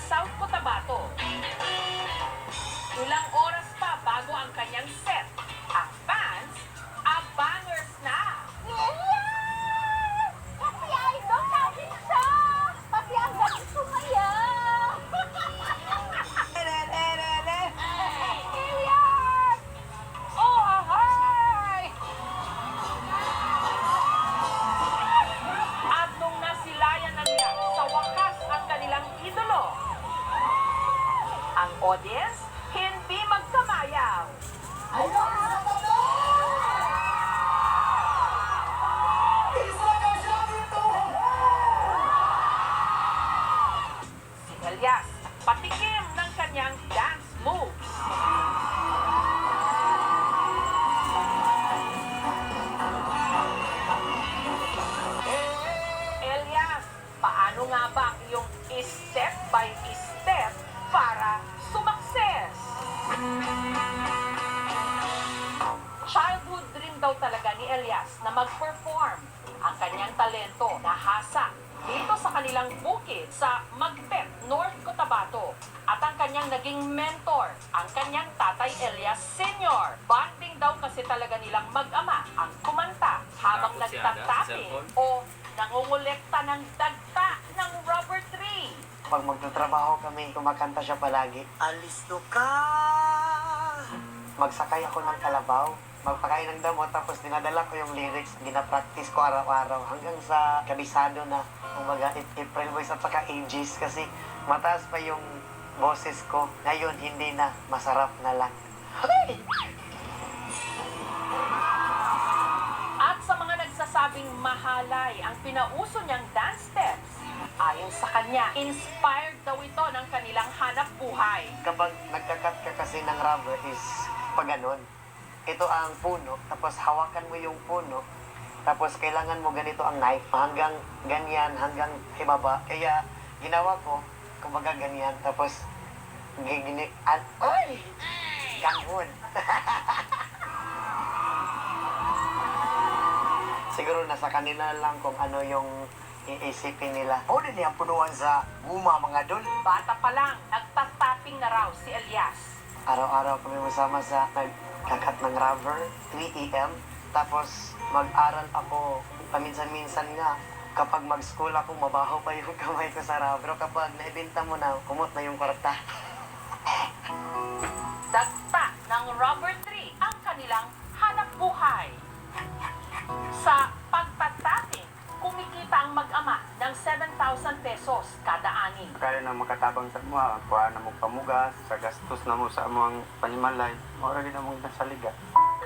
sa Tivoli sa South nga ba iyong step by step para sumakses? Childhood dream daw talaga ni Elias na mag-perform ang kanyang talento nahasa dito sa kanilang bukid sa Magpet, North Cotabato. At ang kanyang naging mentor, ang kanyang tatay Elias Sr. Bonding daw kasi talaga nilang mag-ama ang kumanta habang nagtatapping o nangungulekta ng tree. Pag magtatrabaho kami, kumakanta siya palagi. Alis ka. Magsakay ako ng kalabaw, magpakain ng damo, tapos dinadala ko yung lyrics, ginapractice ko araw-araw hanggang sa kabisado na, kumbaga, April Boys at saka ages kasi mataas pa yung boses ko. Ngayon, hindi na, masarap na lang. At sa mga nagsasabing mahalay ang pinauso niyang dance steps, ayon sa kanya, inspired daw ito ng kanilang hanap buhay. Kapag nagkakat ka kasi ng rubber is pag ganun. Ito ang puno, tapos hawakan mo yung puno, tapos kailangan mo ganito ang knife, hanggang ganyan, hanggang ibaba. Kaya ginawa ko, kumbaga ganyan, tapos gigini, at, ay! Gangun! Siguro nasa kanila lang kung ano yung iisipin nila. O din yung punuan sa guma mga dol. Bata pa lang, nagtatapping na raw si Elias. Araw-araw kami masama sa nagkakat ng rubber, 3 a.m. Tapos mag-aral ako paminsan-minsan nga. Kapag mag-school ako, mabaho pa yung kamay ko sa rubber. Kapag naibenta mo na, kumot na yung kwarta. Dagta ng rubber tree ang kanilang hanap buhay. Sa ang mag-ama ng 7,000 pesos kada ani. kaya na makatabang sa mga kuha na mo pamugas sa gastos na mo sa among panimalay mora gid na mo sa liga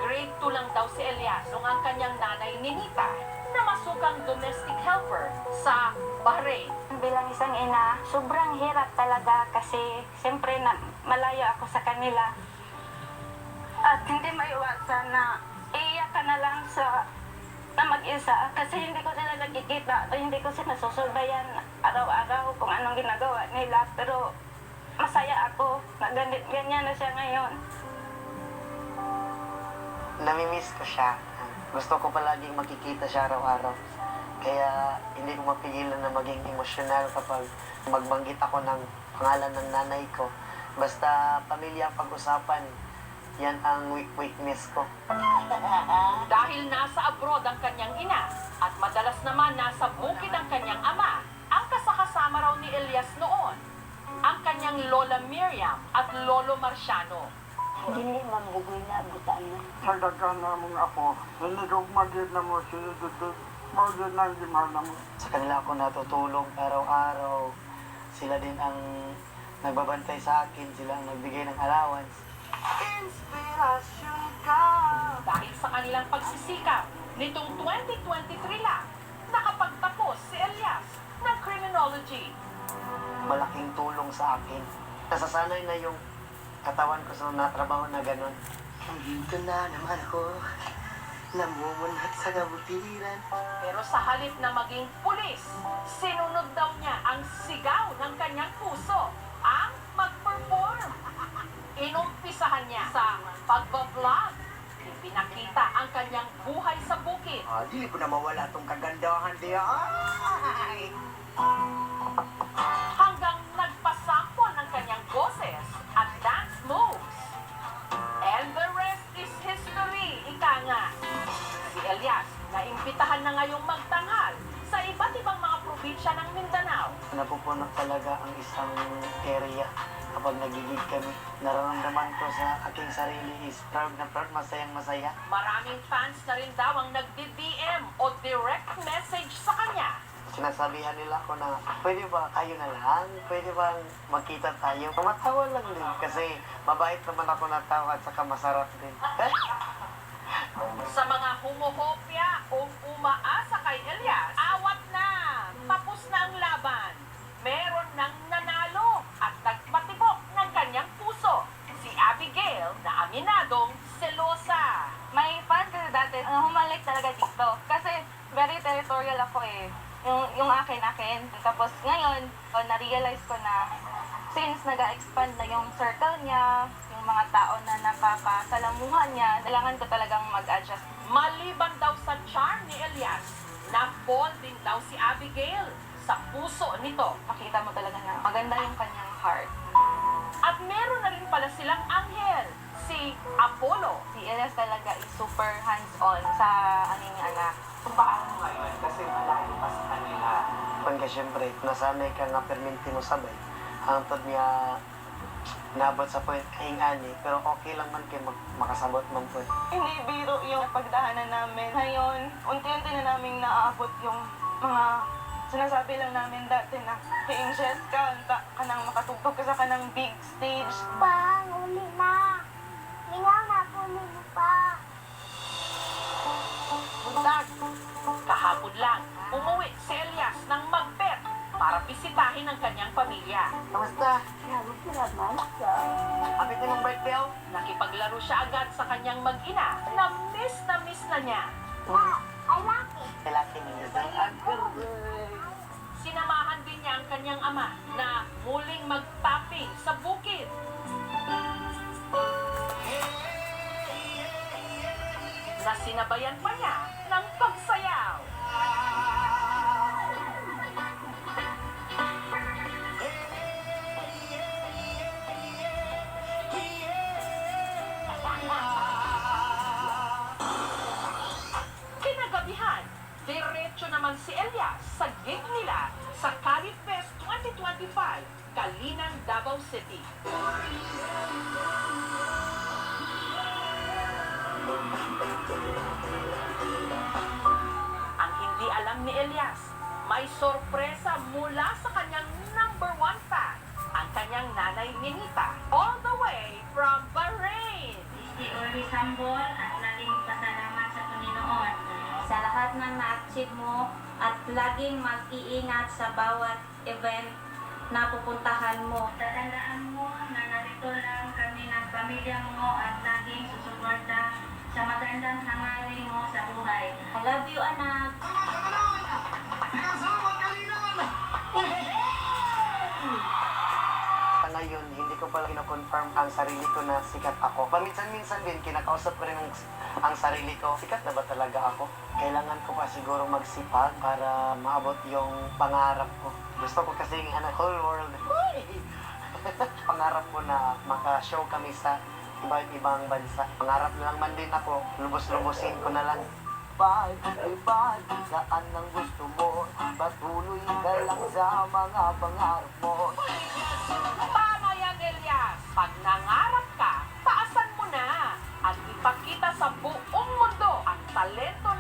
Grade 2 lang daw si Elias nung ang kanyang nanay Ninita na masugang domestic helper sa Bahrain. Bilang isang ina, sobrang hirap talaga kasi siyempre na malayo ako sa kanila. At hindi maiwasan na iiyak ka na lang sa na mag-isa kasi hindi ko sila nakikita hindi ko sila susulbayan araw-araw kung anong ginagawa nila pero masaya ako na ganit, ganyan na siya ngayon. Namimiss ko siya. Gusto ko palaging makikita siya araw-araw. Kaya hindi ko mapigilan na maging emosyonal kapag magbanggit ako ng pangalan ng nanay ko. Basta pamilya ang pag-usapan, yan ang weak- weakness ko. Dahil nasa abroad ang kanyang ina at madalas naman nasa bukid ang kanyang ama, ang kasakasama raw ni Elias noon, ang kanyang Lola Miriam at Lolo Marciano. Hindi mabugoy na butaan na. nagdagan na mong ako hindi ko magid na mo sinududud magid na hindi mahal na mo Sa kanila ako natutulog araw-araw. Sila din ang nagbabantay sa akin. Sila ang nagbigay ng allowance. Inspirasyon ka! Dahil sa kanilang pagsisikap, nitong 2023 lang, nakapagtapos si Elias ng criminology. Malaking tulong sa akin. Nasasanay na yung katawan ko sa natrabaho na ganun. Dito na naman ako. Namumunat sa kabutiran. Pero sa halip na maging pulis, sinunod daw niya ang sigaw ng kanyang puso umpisahan niya sa pagbablog. Ipinakita ang kanyang buhay sa bukid. Ah, dili ko na mawala tong kagandahan diya. Ay! Hanggang nagpasampon ang kanyang boses at dance moves. And the rest is history, ika nga. Si Elias, naimbitahan na ngayong magtanghal sa iba't ibang mga probinsya ng Mindanao. Napupunak talaga ang isang area kapag nagigig kami. Nararamdaman ko sa aking sarili is proud na proud, masayang masaya. Maraming fans na rin daw ang nagdi-DM o direct message sa kanya. Sinasabihan nila ako na, pwede ba kayo na lang? Pwede bang magkita tayo? Tumatawa lang din kasi mabait naman ako na tao at saka masarap din. Sa mga humuhopya o umaasa kay Elias, awat na! Tapos na ang laban. Meron nang nanalo at nagpatibok ng kanyang puso. Si Abigail na aminadong selosa. May fan kasi dati, uh, humalik talaga dito. Kasi very territorial ako eh. Yung, yung akin, akin. Tapos ngayon, uh, na-realize ko na since nag-expand na yung circle niya, yung mga tao na nakakasalamuhan niya, kailangan ko talagang mag-adjust. Maliban daw sa charm ni Elias, na-fall din daw si Abigail sa puso nito. Makita mo talaga na maganda yung kanyang heart. At meron na rin pala silang anghel, si Apollo. Si Elias talaga is super hands-on sa ano niya anak. Paano ngayon? Kasi malayo pa sa kanila. Kung ka syempre, nasanay ka nga perminti mo sabay. Hangtod niya nabot sa point kahing ani, pero okay lang man kayo mag makasabot man po. Hindi biro yung pagdahanan namin. Ngayon, unti-unti na namin naaabot yung mga sinasabi lang namin dati na Princess ka, anta ka nang makatugtog ka sa kanang big stage. Pa, Buntag. Kahapon lang, umuwi si Elias ng Magpet para bisitahin ang kanyang pamilya. Kamusta? Happy ko ng birthday oh. Nakipaglaro siya agad sa kanyang mag-ina na miss na miss na niya. Pa, I like it. Kailangan niyo sa Sinamahan din niya ang kanyang ama na muling mag-tapping sa bukid. Na sinabayan pa niya sa gig nila sa Cali Fest 2025, Kalinan, Davao City. Ang hindi alam ni Elias, may sorpresa mula sa kanyang number one fan, ang kanyang nanay Ninita, all the way from Bahrain. Di always humble at lahat ng na-achieve mo at laging mag-iingat sa bawat event na pupuntahan mo. Tatandaan mo na narito lang kami ng pamilya mo at laging susuporta sa magandang hangarin mo sa buhay. I love you, anak. Pala kino-confirm ang sarili ko na sikat ako. Paminsan-minsan din, kinakausap ko rin ang, ang sarili ko. Sikat na ba talaga ako? Kailangan ko pa siguro magsipag para maabot yung pangarap ko. Gusto ko kasi ano, whole world. Pangarap ko na maka-show kami sa iba't ibang bansa. Pangarap lang man din ako, lubos-lubosin ko na lang. Pag, ipag, saan ang gusto mo Patuloy ka lang sa mga pangarap mo. Pag nangarap ka, taasan mo na at ipakita sa buong mundo ang talento